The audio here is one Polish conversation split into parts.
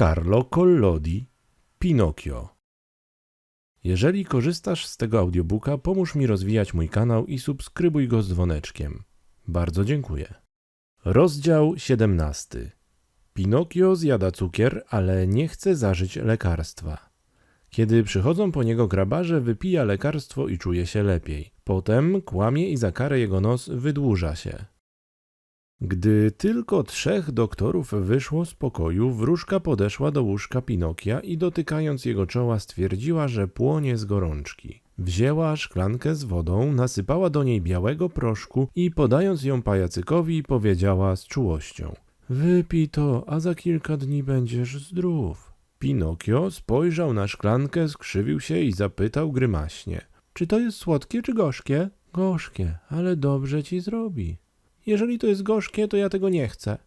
Carlo Collodi Pinokio. Jeżeli korzystasz z tego audiobooka, pomóż mi rozwijać mój kanał i subskrybuj go z dzwoneczkiem. Bardzo dziękuję. Rozdział 17. Pinokio zjada cukier, ale nie chce zażyć lekarstwa. Kiedy przychodzą po niego grabarze, wypija lekarstwo i czuje się lepiej. Potem kłamie i za karę jego nos wydłuża się. Gdy tylko trzech doktorów wyszło z pokoju, wróżka podeszła do łóżka Pinokia i dotykając jego czoła stwierdziła, że płonie z gorączki. Wzięła szklankę z wodą, nasypała do niej białego proszku i podając ją pajacykowi powiedziała z czułością. Wypij to, a za kilka dni będziesz zdrów. Pinokio spojrzał na szklankę, skrzywił się i zapytał grymaśnie. Czy to jest słodkie czy gorzkie? Gorzkie, ale dobrze ci zrobi. Jeżeli to jest gorzkie, to ja tego nie chcę.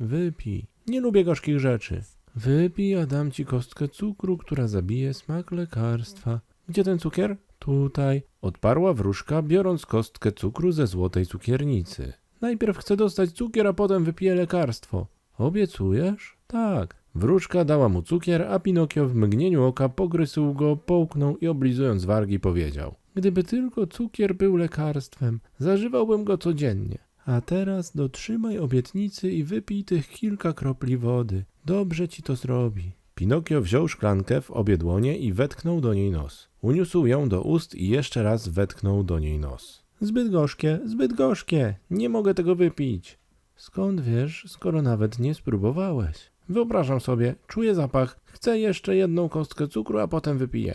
Wypij. Nie lubię gorzkich rzeczy. Wypij, a dam ci kostkę cukru, która zabije smak lekarstwa. Gdzie ten cukier? Tutaj. Odparła wróżka, biorąc kostkę cukru ze złotej cukiernicy. Najpierw chcę dostać cukier, a potem wypiję lekarstwo. Obiecujesz? Tak. Wróżka dała mu cukier, a Pinokio w mgnieniu oka pogryzł go, połknął i oblizując wargi powiedział. Gdyby tylko cukier był lekarstwem, zażywałbym go codziennie. A teraz dotrzymaj obietnicy i wypij tych kilka kropli wody. Dobrze ci to zrobi. Pinokio wziął szklankę w obie dłonie i wetknął do niej nos. Uniósł ją do ust i jeszcze raz wetknął do niej nos. Zbyt gorzkie, zbyt gorzkie. Nie mogę tego wypić. Skąd wiesz, skoro nawet nie spróbowałeś? Wyobrażam sobie, czuję zapach, chcę jeszcze jedną kostkę cukru, a potem wypiję.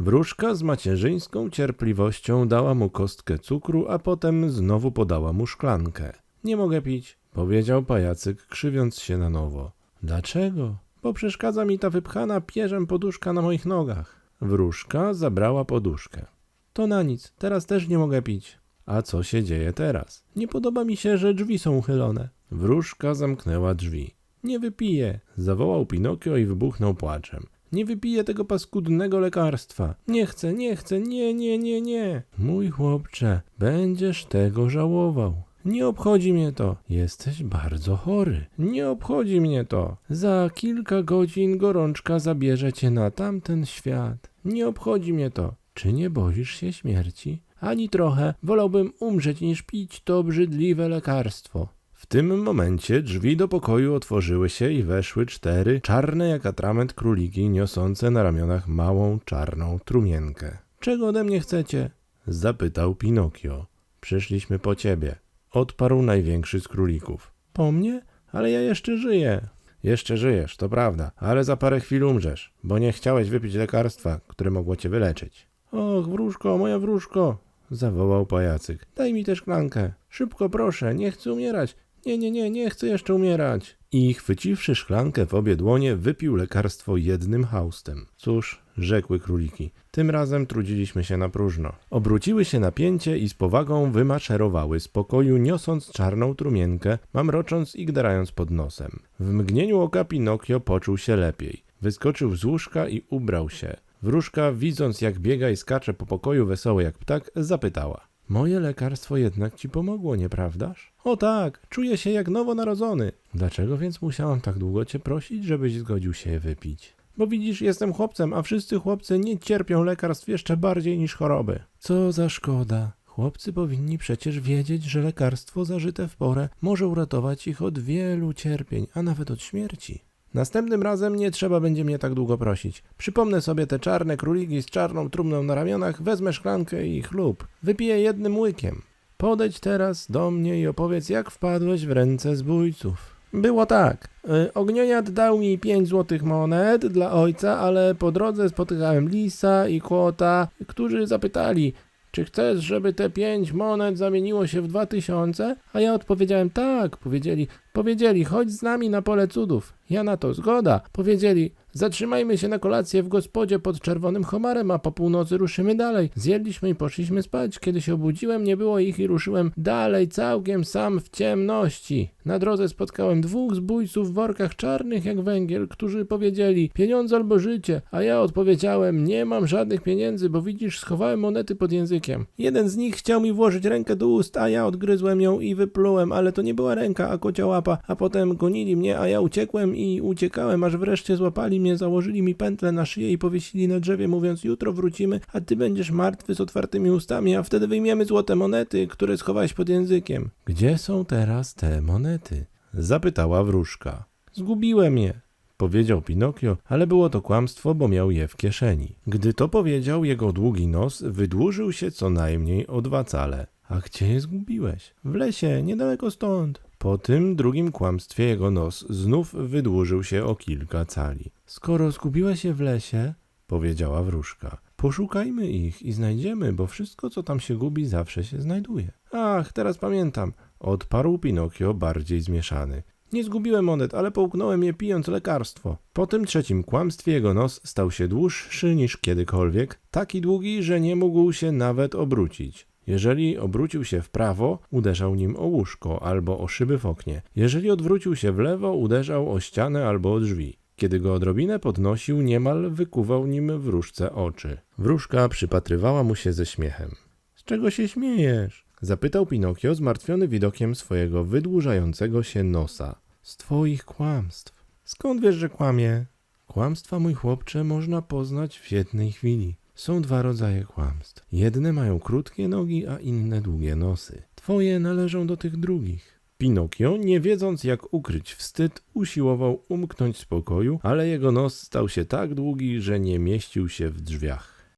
Wróżka z macierzyńską cierpliwością dała mu kostkę cukru, a potem znowu podała mu szklankę. Nie mogę pić, powiedział pajacyk, krzywiąc się na nowo. Dlaczego? Bo przeszkadza mi ta wypchana pierzem poduszka na moich nogach. Wróżka zabrała poduszkę. To na nic, teraz też nie mogę pić. A co się dzieje teraz? Nie podoba mi się, że drzwi są uchylone. Wróżka zamknęła drzwi. Nie wypiję, zawołał Pinokio i wybuchnął płaczem. Nie wypiję tego paskudnego lekarstwa. Nie chcę, nie chcę, nie, nie, nie, nie. Mój chłopcze, będziesz tego żałował. Nie obchodzi mnie to. Jesteś bardzo chory. Nie obchodzi mnie to. Za kilka godzin gorączka zabierze cię na tamten świat. Nie obchodzi mnie to. Czy nie boisz się śmierci? Ani trochę. Wolałbym umrzeć niż pić to obrzydliwe lekarstwo. W tym momencie drzwi do pokoju otworzyły się i weszły cztery czarne jak atrament króliki niosące na ramionach małą czarną trumienkę. Czego ode mnie chcecie? zapytał Pinokio. Przyszliśmy po ciebie, odparł największy z królików. Po mnie? Ale ja jeszcze żyję. Jeszcze żyjesz, to prawda, ale za parę chwil umrzesz, bo nie chciałeś wypić lekarstwa, które mogło cię wyleczyć. Och, wróżko, moja wróżko, zawołał pajacyk. Daj mi tę szklankę. Szybko proszę, nie chcę umierać. Nie, nie, nie, nie chcę jeszcze umierać. I chwyciwszy szklankę w obie dłonie, wypił lekarstwo jednym haustem. Cóż, rzekły króliki, tym razem trudziliśmy się na próżno. Obróciły się na pięcie i z powagą wymaszerowały z pokoju, niosąc czarną trumienkę, mamrocząc i gderając pod nosem. W mgnieniu oka Pinokio poczuł się lepiej. Wyskoczył z łóżka i ubrał się. Wróżka, widząc jak biega i skacze po pokoju wesoły jak ptak, zapytała. Moje lekarstwo jednak ci pomogło, nieprawdaż? O tak, czuję się jak nowonarodzony. Dlaczego więc musiałam tak długo cię prosić, żebyś zgodził się je wypić? Bo widzisz, jestem chłopcem, a wszyscy chłopcy nie cierpią lekarstw jeszcze bardziej niż choroby. Co za szkoda. Chłopcy powinni przecież wiedzieć, że lekarstwo zażyte w porę może uratować ich od wielu cierpień, a nawet od śmierci. Następnym razem nie trzeba będzie mnie tak długo prosić. Przypomnę sobie te czarne króliki z czarną trumną na ramionach, wezmę szklankę i chlub. Wypiję jednym łykiem. Podejdź teraz do mnie i opowiedz, jak wpadłeś w ręce zbójców. Było tak. Y, Ognioniat dał mi pięć złotych monet dla ojca, ale po drodze spotykałem lisa i kłota, którzy zapytali, czy chcesz, żeby te pięć monet zamieniło się w dwa tysiące? A ja odpowiedziałem tak. Powiedzieli, powiedzieli, chodź z nami na pole cudów. Ja na to zgoda. Powiedzieli, zatrzymajmy się na kolację w gospodzie pod czerwonym homarem, a po północy ruszymy dalej. Zjedliśmy i poszliśmy spać. Kiedy się obudziłem, nie było ich i ruszyłem dalej całkiem sam w ciemności. Na drodze spotkałem dwóch zbójców w workach czarnych jak węgiel, którzy powiedzieli pieniądze albo życie, a ja odpowiedziałem nie mam żadnych pieniędzy, bo widzisz, schowałem monety pod językiem. Jeden z nich chciał mi włożyć rękę do ust, a ja odgryzłem ją i wyplułem, ale to nie była ręka, a kocia a potem gonili mnie, a ja uciekłem i uciekałem, aż wreszcie złapali mnie, założyli mi pętlę na szyję i powiesili na drzewie, mówiąc jutro wrócimy, a ty będziesz martwy z otwartymi ustami, a wtedy wyjmiemy złote monety, które schowałeś pod językiem. Gdzie są teraz te monety? Zapytała wróżka. Zgubiłem je. Powiedział Pinokio, ale było to kłamstwo, bo miał je w kieszeni. Gdy to powiedział, jego długi nos wydłużył się co najmniej o dwa cale. A gdzie je zgubiłeś? W lesie, niedaleko stąd. Po tym drugim kłamstwie jego nos znów wydłużył się o kilka cali. Skoro zgubiłeś je w lesie, powiedziała wróżka, poszukajmy ich i znajdziemy, bo wszystko, co tam się gubi, zawsze się znajduje. Ach, teraz pamiętam, odparł Pinokio bardziej zmieszany. Nie zgubiłem monet, ale połknąłem je pijąc lekarstwo. Po tym trzecim kłamstwie jego nos stał się dłuższy niż kiedykolwiek, taki długi, że nie mógł się nawet obrócić. Jeżeli obrócił się w prawo, uderzał nim o łóżko albo o szyby w oknie. Jeżeli odwrócił się w lewo, uderzał o ścianę albo o drzwi. Kiedy go odrobinę podnosił, niemal wykuwał nim wróżce oczy. Wróżka przypatrywała mu się ze śmiechem. Z czego się śmiejesz? Zapytał Pinokio, zmartwiony widokiem swojego wydłużającego się nosa. Z twoich kłamstw. Skąd wiesz, że kłamie? Kłamstwa, mój chłopcze, można poznać w jednej chwili. Są dwa rodzaje kłamstw. Jedne mają krótkie nogi, a inne długie nosy. Twoje należą do tych drugich. Pinokio, nie wiedząc jak ukryć wstyd, usiłował umknąć z pokoju, ale jego nos stał się tak długi, że nie mieścił się w drzwiach.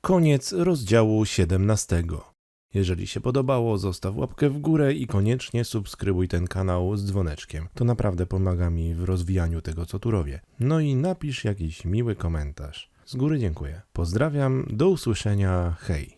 Koniec rozdziału 17. Jeżeli się podobało, zostaw łapkę w górę i koniecznie subskrybuj ten kanał z dzwoneczkiem. To naprawdę pomaga mi w rozwijaniu tego, co tu robię. No i napisz jakiś miły komentarz. Z góry dziękuję. Pozdrawiam, do usłyszenia, hej.